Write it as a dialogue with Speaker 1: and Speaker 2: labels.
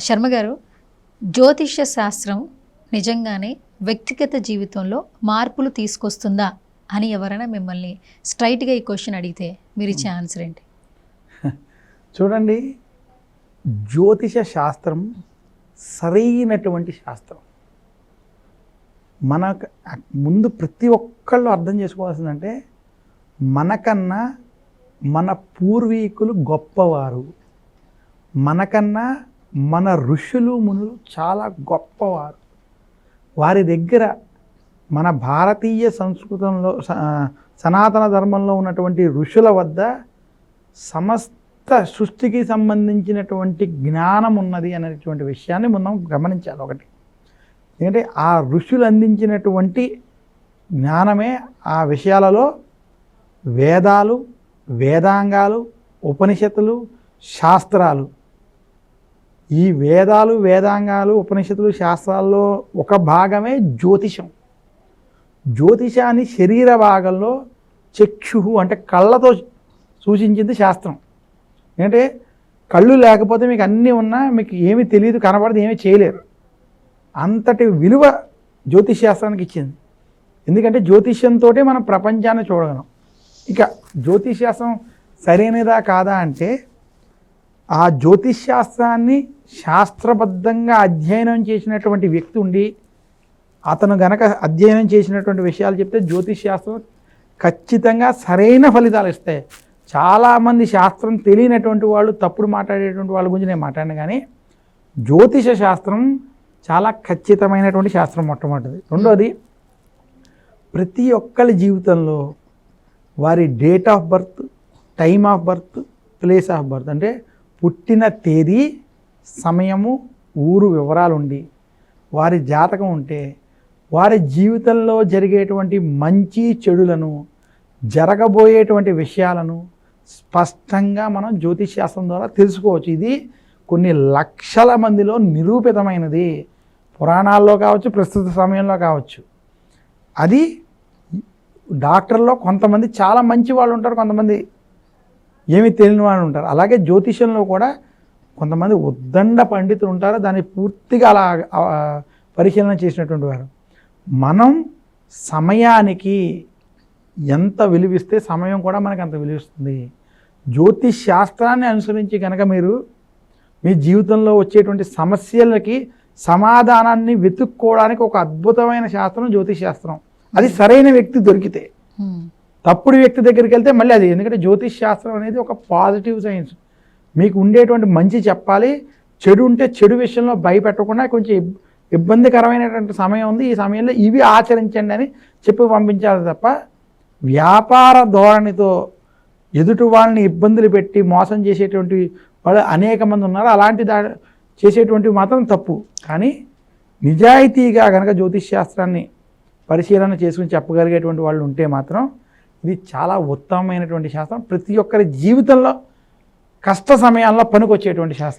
Speaker 1: శర్మ గారు జ్యోతిష్య శాస్త్రం నిజంగానే వ్యక్తిగత జీవితంలో మార్పులు తీసుకొస్తుందా అని ఎవరైనా మిమ్మల్ని స్ట్రైట్గా ఈ క్వశ్చన్ అడిగితే మీరు ఇచ్చే ఆన్సర్ ఏంటి?
Speaker 2: చూడండి జ్యోతిష శాస్త్రం సరైనటువంటి శాస్త్రం. మన ముందు ప్రతి ఒక్కళ్ళు అర్థం చేసుకోవాల్సిందంటే మనకన్నా మన పూర్వీకులు గొప్పవారు. మనకన్నా మన ఋషులు మునులు చాలా గొప్పవారు. వారి దగ్గర మన భారతీయ సంస్కృతంలో స- సనాతన ధర్మంలో ఉన్నటువంటి ఋషుల వద్ద సమస్త సృష్టికి సంబంధించినటువంటి జ్ఞానం ఉన్నది అనేటువంటి విషయాన్ని మనం గమనించాలి ఒకటి. ఎందుకంటే ఆ ఋషులు అందించినటువంటి జ్ఞానమే ఆ విషయాలలో వేదాలు వేదాంగాలు ఉపనిషత్తులు శాస్త్రాలు ఈ వేదాలు వేదాంగాలు ఉపనిషత్తులు శాస్త్రాల్లో ఒక భాగమే జ్యోతిషం. జ్యోతిషాన్ని శరీర భాగంలో చక్షు అంటే కళ్ళతో సూచించింది శాస్త్రం. ఏంటంటే కళ్ళు లేకపోతే మీకు అన్నీ ఉన్నా మీకు ఏమి తెలియదు కనబడదు ఏమీ చేయలేరు. అంతటి విలువ జ్యోతిష్ శాస్త్రానికి ఇచ్చింది. ఎందుకంటే జ్యోతిష్యంతో మనం ప్రపంచాన్ని చూడగలం. ఇక జ్యోతిష్ శాస్త్రం సరైనదా కాదా అంటే ఆ జ్యోతిష్ శాస్త్రాన్ని శాస్త్రబద్ధంగా అధ్యయనం చేసినటువంటి వ్యక్తి ఉండి అతను గనక అధ్యయనం చేసినటువంటి విషయాలు చెప్తే జ్యోతిష్ శాస్త్రం ఖచ్చితంగా సరైన ఫలితాలు ఇస్తాయి చాలామంది శాస్త్రం తెలియనటువంటి వాళ్ళు తప్పుడు మాట్లాడేటువంటి వాళ్ళ గురించి నేను మాట్లాడిన కానీ జ్యోతిష శాస్త్రం చాలా ఖచ్చితమైనటువంటి శాస్త్రం మొట్టమొదటిది. రెండోది ప్రతి ఒక్కరి జీవితంలో వారి date of birth time of birth place of birth అంటే పుట్టిన తేదీ సమయము ఊరు వివరాలు ఉండి వారి జాతకం ఉంటే వారి జీవితంలో జరిగేటువంటి మంచి చెడులను జరగబోయేటువంటి విషయాలను స్పష్టంగా మనం జ్యోతిష్ శాస్త్రం ద్వారా తెలుసుకోవచ్చు. ఇది కొన్ని లక్షల మందిలో నిరూపితమైనది. పురాణాల్లో కావచ్చు ప్రస్తుత సమయంలో కావచ్చు. అది డాక్టర్లో కొంతమంది చాలా మంచి వాళ్ళు ఉంటారు కొంతమంది. ఏమి తెలియని వాళ్ళు ఉంటారు. అలాగే జ్యోతిష్యంలో కూడా కొంతమంది ఉద్దండ పండితులు ఉంటారు. దాన్ని పూర్తిగా అలా పరిశీలన చేసినటువంటి వారు. మనం సమయానికి ఎంత విలువిస్తే సమయం కూడా మనకు అంత విలువిస్తుంది. జ్యోతిష్ శాస్త్రాన్ని అనుసరించి కనుక మీరు మీ జీవితంలో వచ్చేటువంటి సమస్యలకి సమాధానాన్ని వెతుక్కోవడానికి ఒక అద్భుతమైన శాస్త్రం జ్యోతిష్ శాస్త్రం. అది సరైన వ్యక్తి దొరికితే. తప్పుడు వ్యక్తి దగ్గరికి వెళ్తే మళ్ళీ అది ఎందుకంటే జ్యోతిష్ శాస్త్రం అనేది ఒక పాజిటివ్ సైన్స్ మీకు ఉండేటువంటి మంచి చెప్పాలి. చెడు ఉంటే చెడు విషయంలో భయపెట్టకుండా కొంచెం ఇబ్బందికరమైనటువంటి సమయం ఉంది. ఈ సమయంలో ఇవి ఆచరించండి అని చెప్పి పంపించాలి తప్ప వ్యాపార ధోరణితో ఎదుటి వాళ్ళని ఇబ్బందులు పెట్టి మోసం చేసేటువంటి వాళ్ళు అనేక మంది ఉన్నారు. అలాంటి దా చేసేటువంటివి మాత్రం తప్పు. కానీ నిజాయితీగా కనుక జ్యోతిష్ శాస్త్రాన్ని పరిశీలన చేసుకుని చెప్పగలిగేటువంటి వాళ్ళు ఉంటే మాత్రం ఇది చాలా ఉత్తమమైనటువంటి శాస్త్రం. ప్రతి ఒక్కరి జీవితంలో కష్ట సమయాల్లో పనికొచ్చేటువంటి శాస్త్రం.